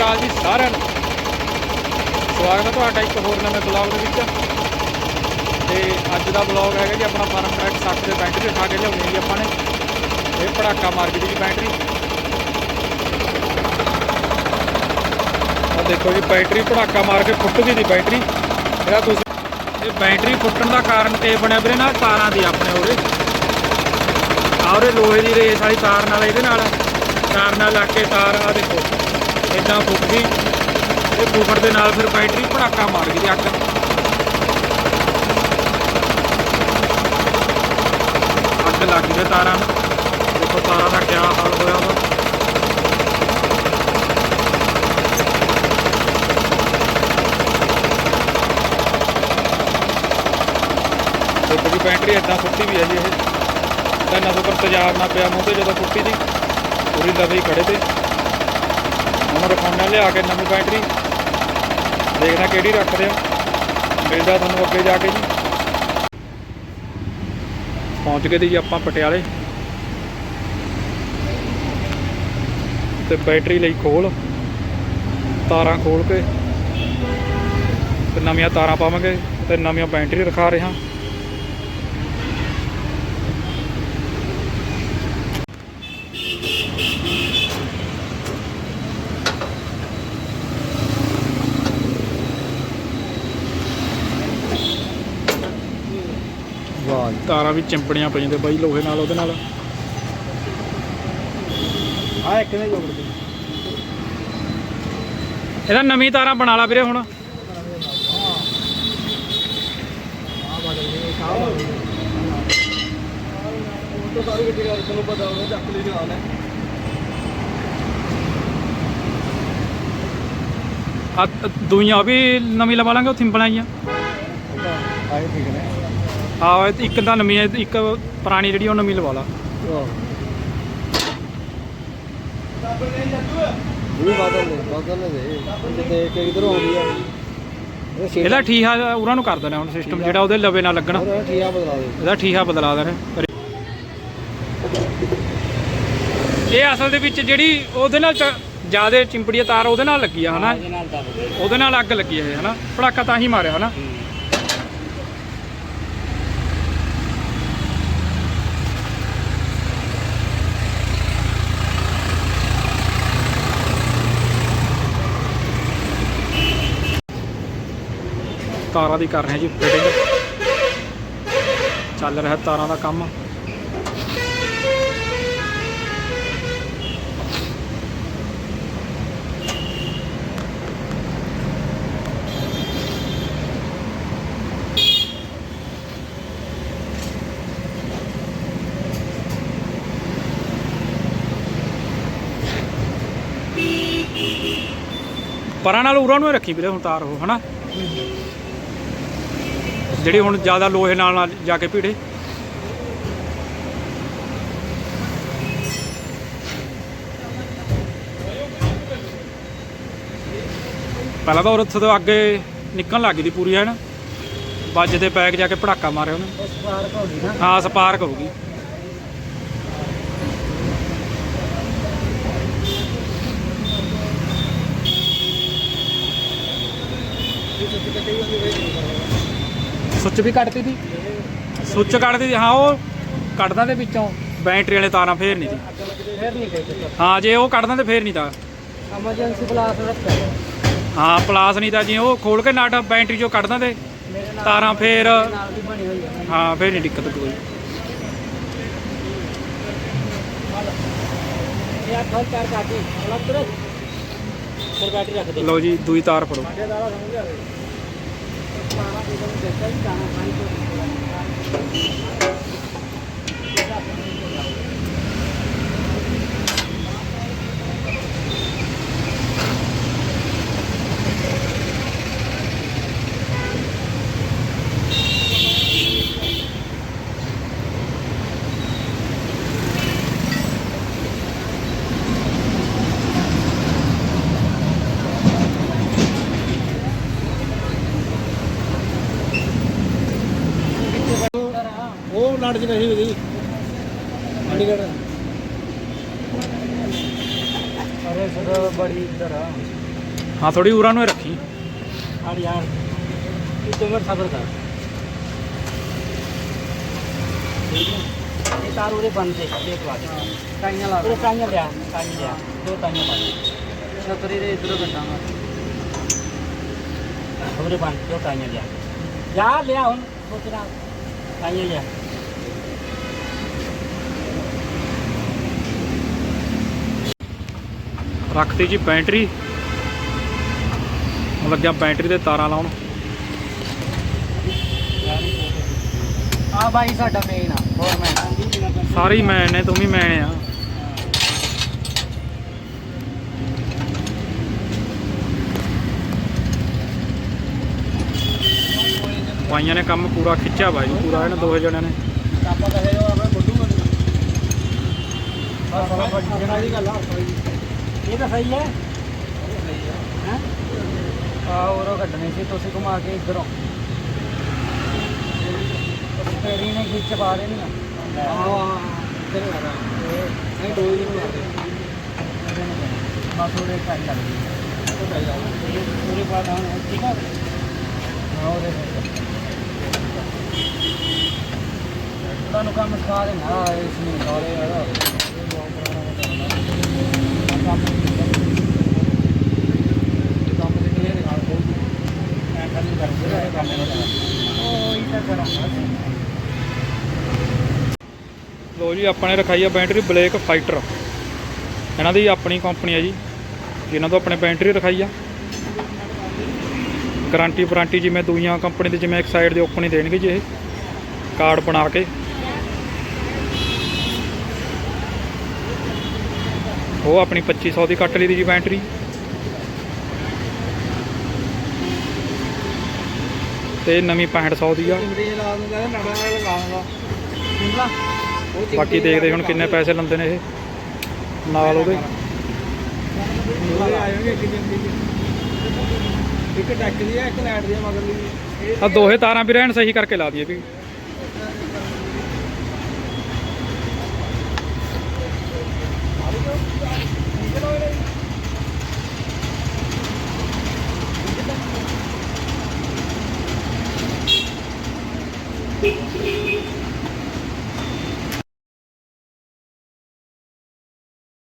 ਅਕਾਲ ਜੀ ਸਾਰਿਆਂ ਨੂੰ। ਸਵਾਗਤ ਹੈ ਤੁਹਾਡਾ ਇੱਕ ਹੋਰ ਨਵੇਂ ਬਲੌਗ ਦੇ ਵਿੱਚ। ਤੇ ਅੱਜ ਦਾ ਬਲੌਗ ਹੈਗਾ ਜੀ ਆਪਣਾ ਫਾਰਮ ਟਰੈਕ 60 ਦੇ ਬੈਟਰੀ ਦਿਖਾ ਕੇ ਲਿਆਉਣੀ ਜੀ ਆਪਾਂ ਨੇ। ਇਹ ਪੜਾਕਾ ਮਾਰ ਗਈ ਜੀ ਬੈਟਰੀ ਆ ਦੇਖੋ ਜੀ, ਬੈਟਰੀ ਪੜਾਕਾ ਮਾਰ ਕੇ ਫੁੱਟ ਗਈ ਦੀ ਬੈਟਰੀ। ਇਹਦਾ ਤੁਸੀਂ ਇਹ ਬੈਟਰੀ ਫੁੱਟਣ ਦਾ ਕਾਰਨ ਤੇ ਬਣਿਆ ਵੀਰੇ ਨਾ ਤਾਰਾਂ ਦੀ ਆਪਣੇ ਉਰੇ। ਆਉਰੇ ਲੋਹੇ ਦੀ ਰੇਸ ਵਾਲੀ ਤਾਰ ਨਾਲ ਇਹਦੇ ਨਾਲ। ਤਾਰ ਨਾਲ ਲਾ ਕੇ ਤਾਰ ਆ ਦੇਖੋ। ਇਦਾਂ ਫੁੱਟ ਗਈ। ਇਹ ਫੁੱਟਣ ਦੇ ਨਾਲ ਫਿਰ ਬੈਟਰੀ ਪੜਾਕਾ ਮਾਰ ਗਈ ਅੱਗ। ਅੱਗ ਲੱਗ ਗਈ ਤੇ ਤਾਰਾਂ ਨੂੰ। ਦੇਖੋ ਤਾਰਾਂ ਦਾ ਕਿਆ ਹਾਲ ਹੋਇਆ ਵਾ। ਦੇਖੋ ਜੀ, ਬੈਟਰੀ ਇਦਾਂ ਫੁੱਟੀ ਵੀ ਹੈ ਜੀ ਇਹ। ਤਾਂ ਨਾ ਤੋਂ ਤਜਾਬ ਨਾ ਪਿਆ ਮੂੰਹ ਤੇ ਜਦੋਂ ਫੁੱਟੀ ਦੀ, ਪੂਰੀ ਲਵੇ ਹੀ ਖੜੇ ਤੇ। ਹੁਣ ਰਖਾਉਣਾ ਲਿਆ ਕੇ ਨਵੀਂ ਬੈਟਰੀ। ਦੇਖਣਾ ਕਿਹੜੀ ਰੱਖਦੇ ਆ। ਮਿਲਦਾ ਤੁਹਾਨੂੰ ਅੱਗੇ ਜਾ ਕੇ ਜੀ। ਪਹੁੰਚ ਗਏ ਜੀ ਆਪਾਂ ਪਟਿਆਲੇ। ਤੇ ਬੈਟਰੀ ਲਈ ਖੋਲ। ਤਾਰਾਂ ਖੋਲ ਕੇ। ਤੇ ਨਵੀਆਂ ਤਾਰਾਂ ਪਾਵਾਂਗੇ ਤੇ ਨਵੀਆਂ ਬੈਟਰੀ ਰਖਾ ਰਹੇ ਹਾਂ। ਤਾਰਾਂ ਵੀ ਚਿੰਪੜੀਆਂ ਪਈਆਂ ਤੇ ਬਾਈ ਲੋਹੇ ਨਾਲ, ਉਹਦੇ ਨਾਲ। ਆ ਇੱਕ ਨੇ ਜੋੜ ਇਹਦਾ ਨਵੀਂ ਤਾਰਾਂ ਬਣਾ ਲਾ ਵੀਰੇ ਹੁਣ। ਆ ਉਹ ਸਾਰੀ ਗੱਡੀ ਦਾ ਤੁਹਾਨੂੰ ਪਤਾ ਹੋਣਾ ਚੱਕ ਲਈ ਨਾਲ ਹੈ ਆ ਦੂਈਆਂ ਵੀ ਨਵੀਂ ਲਵਾ ਲਾਂਗੇ, ਉਹ ਥਿੰਪਲਾਂ ਜੀਆਂ ਆਏ ਠੀਕ ਨੇ। ਆ ਇੱਕ ਤਾਂ ਨਵੀਂ ਹੈ ਇੱਕ ਪੁਰਾਣੀ ਜਿਹੜੀ ਉਹ ਨਵੀਂ ਲਵਾ ਲਾ। ਇਹ ਬਦਲ ਦੇ ਬਦਲ ਦੇ। ਜਿੱਤੇ ਕਿ ਇਧਰ ਆਉਂਦੀ ਆ। ਇਹਦਾ ਠੀਹਾ ਉਹਨਾਂ ਨੂੰ ਕਰ ਦੇਣਾ ਹੁਣ ਸਿਸਟਮ ਜਿਹੜਾ ਉਹਦੇ ਲਵੇ ਨਾਲ ਲੱਗਣਾ। ਹੋਰ ਠੀਆ ਬਦਲਾ ਦੇ। ਇਹਦਾ ਠੀਹਾ ਬਦਲਾ ਦੇਣਾ। ਇਹ ਅਸਲ ਦੇ ਵਿੱਚ ਜਿਹੜੀ ਉਹਦੇ ਨਾਲ ਜ਼ਿਆਦਾ ਚਿੰਪੜੀ ਤਾਰ ਉਹਦੇ ਨਾਲ ਲੱਗੀ ਆ ਹਨਾ? ਉਹਦੇ ਨਾਲ ਅੱਗ ਲੱਗੀ ਹੈ ਹਨਾ? ਪੜਾਕਾ ਤਾਂ ਹੀ ਮਾਰਿਆ ਹਨਾ? ਤਾਰਾਂ ਦੀ ਕਰ ਰਹੇ ਜੀ ਫਿਟਿੰਗ ਚੱਲ ਰਿਹਾ ਤਾਰਾਂ ਦਾ ਕੰਮ। ਪਰਾਂ ਨਾਲ ਉਰਾਂ ਨੂੰ ਰੱਖੀ ਵੀਰੇ ਹੁਣ ਤਾਰ ਉਹ, ਹਨਾ? ਜਿਹੜੀ ਹੁਣ ਜ਼ਿਆਦਾ ਲੋਹੇ ਨਾਲ ਨਾ ਜਾ ਕੇ ਭੀੜੇ। ਪਹਿਲਾਂ ਤਾਂ ਉੱਥੇ ਤੋਂ ਅੱਗੇ ਨਿਕਲਣ ਲੱਗ ਗਈ ਦੀ ਪੂਰੀ ਹੈ ਨਾ ਵੱਜ ਦੇ ਪੈਕ ਜਾ ਕੇ ਪੜਾਕਾ ਮਾਰਿਆ ਉਹਨੇ। ਉਸ ਪਾਰ ਘੋੜੀ ਨਾ। ਹਾਂ ਸਪਾਰ ਕਰੂਗੀ ਸੁੱਚ ਵੀ ਕੱਟਦੀ ਸੀ। ਸੁੱਚ ਕੱਢਦੀ ਸੀ ਹਾਂ ਉਹ ਕੱਢਦਾ ਦੇ ਵਿੱਚੋਂ। ਬੈਟਰੀ ਵਾਲੇ ਤਾਰਾਂ ਫੇਰ ਨਹੀਂ ਸੀ। ਫੇਰ ਨਹੀਂ ਗਏ ਹਾਂ ਜੇ ਉਹ ਕੱਢਦਾ ਤੇ ਫੇਰ ਨਹੀਂ ਤਾਂ। ਐਮਰਜੈਂਸੀ ਪਲਾਸ ਰੱਖਿਆ। ਹਾਂ ਪਲਾਸ ਨਹੀਂ ਤਾਂ ਜੇ ਉਹ ਖੋਲ ਕੇ ਨਾਟ ਬੈਟਰੀ ਚੋਂ ਕੱਢਦਾ ਤੇ ਮੇਰੇ ਨਾਲ ਤਾਰਾਂ ਫੇਰ ਨਾਲ ਦੀ ਬਣੀ ਹੋਈ ਹੈ ਹਾਂ ਫੇਰ ਨਹੀਂ ਦਿੱਕਤ ਕੋਈ। ਇਹ ਆ ਖਲ ਕਰ ਕਾਟੀ ਅਲੱਗ ਤੁਰਤ ਫਿਰ ਬੈਟਰੀ ਰੱਖ ਦੇ। ਲਓ ਜੀ ਦੂਈ ਤਾਰ ਫੜੋ। ਸਾਡੇ ਦਾਲਾ ਸਮਝ ਆ ਗਏ। বাবা এবং বেটাই জানা হয় তো আপনার ਹਾਂ ਥੋੜੀ ਉਰਾਂ ਨੂੰ ਰੱਖੀ। ਹਾਂ ਯਾਰ ਇਹ ਤੁਮਰ ਸਬਰ ਕਰ। ਇਹ ਤਾਰ ਉਰੇ ਬੰਦੇ ਦੇਖ ਲਾ ਕਾਈਆਂ ਲਾ ਉਹ ਕਾਈਆਂ ਲਿਆ ਕਾਈਆਂ ਲਿਆ। ਦੋ ਕਾਈਆਂ ਪਾ ਛਤਰੀ ਦੇ ਇਧਰੋਂ ਗੰਡਾ ਮਾਰ ਉਰੇ Tanya aja. ਰੱਖਤੀ ਜੀ ਬੈਟਰੀ। ਲੱਗਿਆ ਬੈਟਰੀ ਦੇ ਤਾਰਾਂ ਲਾਉਣ। ਆ ਬਾਈ ਸਾਡਾ ਮੇਨ ਆ ਹੋਰ ਮੈਂ। ਸਾਰੀ ਮੈਨ ਨੇ ਤੂੰ ਵੀ ਮੈਨ ਆ। ਭਾਈਆਂ ਨੇ, ਕੰਮ ਪੂਰਾ ਖਿੱਚਿਆ ਬਾਈ। ਪੂਰਾ ਇਹਨਾਂ ਦੋਹੇ ਜਣਿਆਂ ਨੇ। ਆਪਾਂ ਕਹੇ ਜੋ ਆਪਣੇ ਬੁੱਢੂ ਬਣ ਦੀ ਗੱਲ ਆ ਇਹ ਤਾਂ ਸਹੀ ਹੈ। ਹੈ? ਆ ਉਰੋਂ ਕੱਢਣੀ ਸੀ, ਤੁਸੀਂ ਘੁਮਾ ਕੇ ਇਧਰੋਂ ਤੇਰੀ ਨੇ ਖਿੱਚ ਪਾ ਦੇਣੀ ਆ। ਹਾਂ ਹਾਂ ਤੇਰੇ ਨਹੀਂ ਦੋ ਹੀ ਨਹੀਂ ਬਸ ਉਹਦੇ ਟਾਈਮ ਲੱਗਦੀ ਪੂਰੇ ਬਾਅਦ ਹਾਂ ਠੀਕ ਆ ਤੁਹਾਨੂੰ ਕੰਮ ਸਿਖਾ ਦੇਣਾ ਇਸ ਨੂੰ ਸਾਰੇ ਯਾਰ ਕੰਮ ਕੰਮ ਤੇ ਕਲੀਅਰ ਕਰ ਦੋ ਮੈਂ ਖਾਲੀ ਕਰ ਰਿਹਾ ਕੰਮ ਉਹ ਇਹ ਤਾਂ ਕਰਾਂਗਾ ਲੋ ਜੀ ਆਪਾਂ ਨੇ ਰਖਾਈ ਆ ਬੈਟਰੀ ਬਲੇਕ ਫਾਈਟਰ। ਇਹਨਾਂ ਦੀ ਆਪਣੀ ਕੰਪਨੀ ਆ ਜੀ। ਜਿਨ੍ਹਾਂ ਤੋਂ ਆਪਣੇ ਬੈਟਰੀ ਰਖਾਈ ਆ। ਗਾਰੰਟੀ ਵਾਰੰਟੀ ਜਿਵੇਂ ਦੂਈਆਂ ਕੰਪਨੀ ਦੇ ਜਿਵੇਂ ਇੱਕ ਸਾਈਡ ਦੇ ਓਪਨ ਹੀ ਦੇਣਗੇ ਜੀ ਇਹ। ਕਾਰਡ ਬਣਾ ਕੇ। ਉਹ ਆਪਣੀ 2500 ਦੀ ਕੱਟ ਲਈ ਦੀ ਜੀ ਬੈਟਰੀ। ਤੇ ਨਵੀਂ 6500 ਦੀ ਆ। ਬਾਕੀ ਦੇਖਦੇ ਹੁਣ ਕਿੰਨੇ ਪੈਸੇ ਲੈਂਦੇ ਨੇ ਇਹ। ਨਾਲ ਉਹਦੇ। ਇੱਕ ਟੱਕ ਦੀ ਹੈ ਇੱਕ ਲਾਈਟ ਦੀ ਹੈ ਮਗਰ ਦੀ। ਇਹ ਆ ਦੋਹੇ ਤਾਰਾਂ ਵੀ ਰਹਿਣ ਸਹੀ ਕਰਕੇ ਲਾ ਦਈਏ ਵੀ।